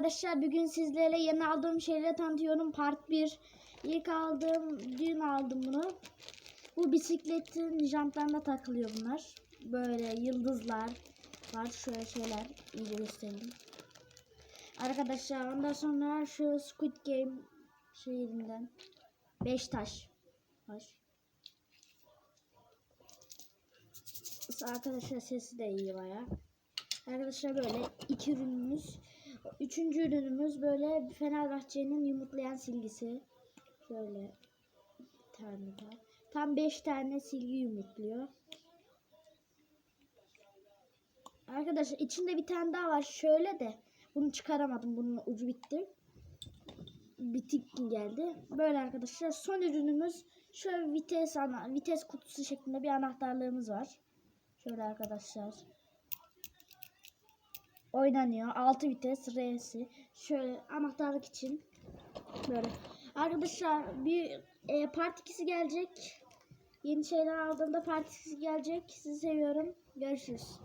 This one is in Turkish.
arkadaşlar bugün sizlere yeni aldığım şeyleri tanıtıyorum. Part 1. İlk aldığım, dün aldım bunu. Bu bisikletin jantlarına takılıyor bunlar. Böyle yıldızlar var. Şöyle şeyler iyice göstereyim. Arkadaşlar ondan sonra şu Squid Game şeyinden 5 taş. Taş. Arkadaşlar sesi de iyi baya. Arkadaşlar böyle iki ürünümüz. Üçüncü ürünümüz böyle Fenerbahçe'nin yumurtlayan silgisi. Şöyle tane daha. Tam beş tane silgi yumurtluyor. Arkadaşlar içinde bir tane daha var. Şöyle de bunu çıkaramadım. Bunun ucu bitti. Bitik geldi. Böyle arkadaşlar son ürünümüz şöyle vites ana vites kutusu şeklinde bir anahtarlığımız var. Şöyle arkadaşlar oynanıyor. 6 vites R'si. Şöyle anahtarlık için böyle. Arkadaşlar bir e, part 2'si gelecek. Yeni şeyler aldığımda part 2'si gelecek. Sizi seviyorum. Görüşürüz.